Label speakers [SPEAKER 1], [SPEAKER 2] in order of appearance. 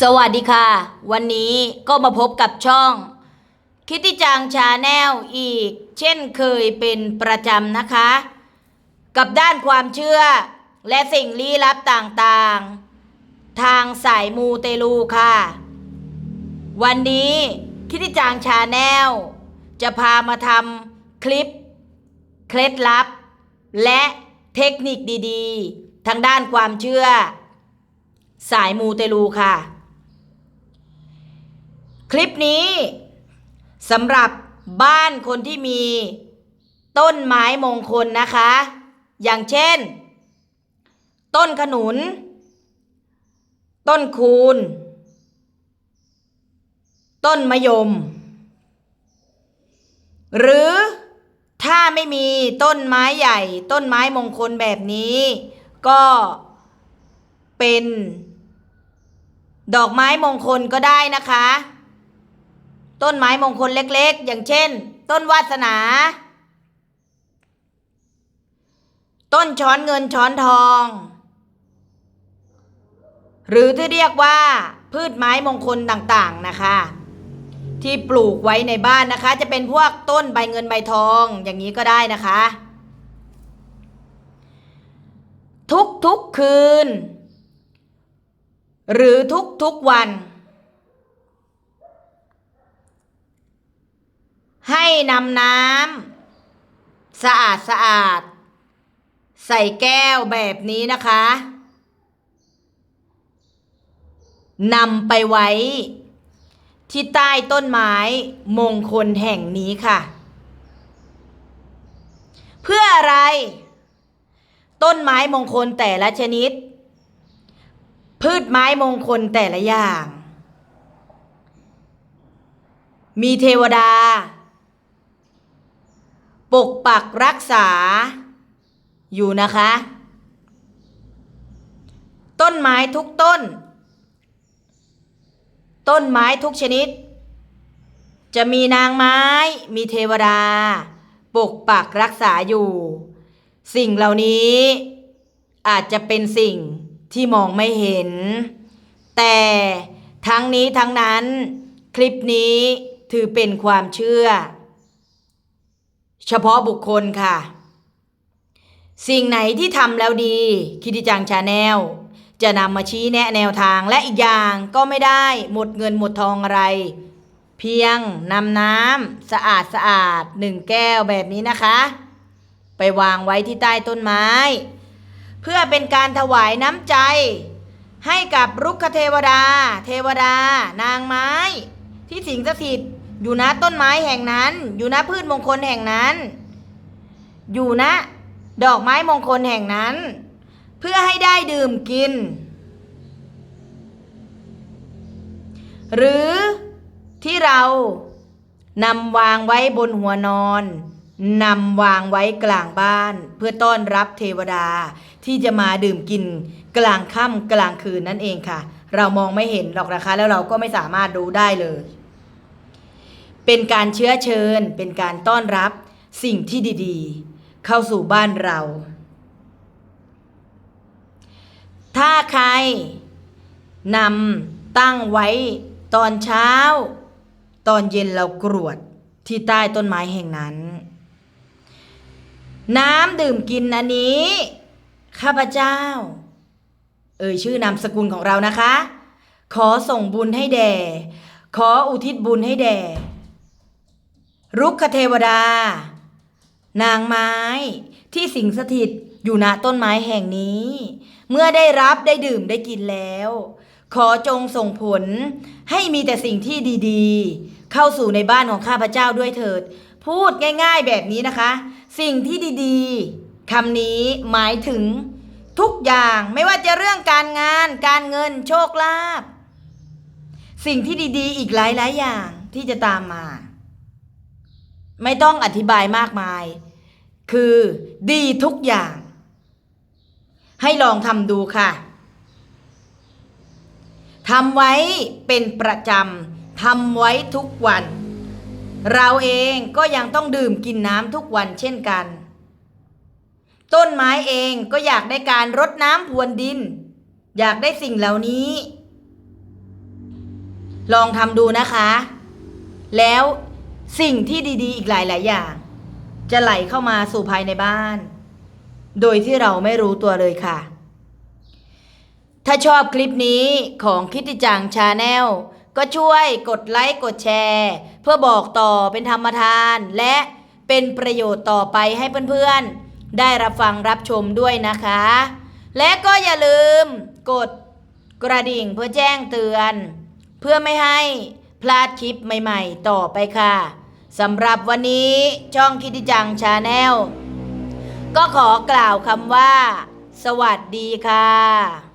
[SPEAKER 1] สวัสดีค่ะ วันนี้ก็มาพบกับช่อง คิติจังชาแนลอีก เช่นเคยเป็นประจำนะคะ กับด้านความเชื่อ และสิ่งลี้ลับต่างๆ ทางสายมูเตลูค่ะ วันนี้คิตติจังชาแนลจะพามาทำคลิป เคล็ดลับ และเทคนิคดีๆ ทางด้านความเชื่อสายมูเตลูค่ะ คลิปนี้สำหรับบ้านคนที่มีต้นไม้มงคลนะคะ อย่างเช่น ต้นขนุน ต้นคูณต้นมะยม หรือถ้าไม่มีต้นไม้ใหญ่ ต้นไม้มงคลแบบนี้ ก็เป็น ดอกไม้มงคลก็ได้นะคะ ต้นไม้มงคลเล็กๆ อย่างเช่น ต้นวาสนา ต้นช้อนเงินช้อนทอง หรือที่เรียกว่า พืชไม้มงคลต่างๆนะคะ ที่ปลูกไว้ในบ้านนะคะ จะเป็นพวกต้นใบเงินใบทองอย่างนี้ก็ได้นะคะ ทุกๆคืน หรือทุกๆวัน ให้นำน้ำสะอาดสะอาด ใส่แก้วแบบนี้นะคะนำไปไว้ ที่ใต้ต้นไม้มงคลแห่งนี้ค่ะ เพื่ออะไร ต้นไม้มงคลแต่ละชนิด พืชไม้มงคลแต่ละอย่าง มีเทวดา ปกปักรักษา อยู่นะคะ ต้นไม้ทุกต้น ต้นไม้ทุกชนิด จะมีนางไม้ มีเทวดา ปกปักรักษาอยู่ สิ่งเหล่านี้ อาจจะเป็นสิ่งที่มองไม่เห็น แต่ทั้งนี้ทั้งนั้น คลิปนี้ถือเป็นความเชื่อ เฉพาะบุคคลค่ะ สิ่งไหนที่ทำแล้วดีคิดิจังชาแนลจะนำมาชี้แนะแนวทางและอีกอย่างก็ไม่ได้หมดเงินหมดทองอะไร เพียงนำน้ำสะอาดสะอาดหนึ่งแก้วแบบนี้นะคะ ไปวางไว้ที่ใต้ต้นไม้ เพื่อเป็นการถวายน้ำใจ ให้กับรุกขเทวดา เทวดา นางไม้ ที่สิงสถิตอยู่ณต้นไม้แห่งนั้น อยู่ณพืชมงคลแห่งนั้น อยู่ณดอกไม้มงคลแห่งนั้น เพื่อให้ได้ดื่มกิน หรือที่เรานำวางไว้บนหัวนอนนำวางไว้กลางบ้าน เพื่อต้อนรับเทวดาที่จะมาดื่มกินกลางค่ำกลางคืนนั่นเองค่ะ เรามองไม่เห็นหรอกนะคะ แล้วเราก็ไม่สามารถรู้ได้เลย เป็นการเชื้อเชิญ เป็นการต้อนรับสิ่งที่ดีๆ เข้าสู่บ้านเรา ถ้าใครนำตั้งไว้ตอนเช้า ตอนเย็นเรากรวดที่ใต้ต้นไม้แห่งนั้น น้ำดื่มกินอันนี้ ข้าพเจ้า เอ่ยชื่อนามสกุลของเรานะคะ ขอส่งบุญให้แด่ ขออุทิศบุญให้แด่ รุกขเทวดา นางไม้ที่สิงสถิตอยู่ณต้นไม้แห่งนี้ เมื่อได้รับได้ดื่มได้กินแล้ว ขอจงส่งผลให้มีแต่สิ่งที่ดีๆ เข้าสู่ในบ้านของข้าพเจ้าด้วยเถิด พูดง่ายๆแบบนี้นะคะ สิ่งที่ดีๆคำนี้หมายถึงทุกอย่างไม่ว่าจะเรื่องการงาน การเงินโชคลาภสิ่งที่ดีๆ อีกหลายๆอย่างที่จะตามมา ไม่ต้องอธิบายมากมาย คือดีทุกอย่าง ให้ลองทำดูค่ะทำไว้เป็นประจำทำไว้ทุกวัน เราเองก็ยังต้องดื่มกินน้ำทุกวันเช่นกัน ต้นไม้เองก็อยากได้การรดน้ำพรวนดิน อยากได้สิ่งเหล่านี้ ลองทำดูนะคะ แล้ว สิ่งที่ดีๆ อีกหลาย ๆ อย่าง จะไหลเข้ามาสู่ภายในบ้าน โดยที่เราไม่รู้ตัวเลยค่ะ ถ้าชอบคลิปนี้ของคิติจังชาแนลก็ช่วยกดไลค์กดแชร์ เพื่อบอกต่อเป็นธรรมทาน และเป็นประโยชน์ต่อไปให้เพื่อนๆ ได้รับฟังรับชมด้วยนะคะ และก็อย่าลืมกดกระดิ่งเพื่อแจ้งเตือน เพื่อไม่ให้ พลาดคลิปใหม่ๆ ต่อไปค่ะสำหรับวันนี้ช่องคิดิจังชาแนลก็ขอกล่าวคำว่า สวัสดีค่ะ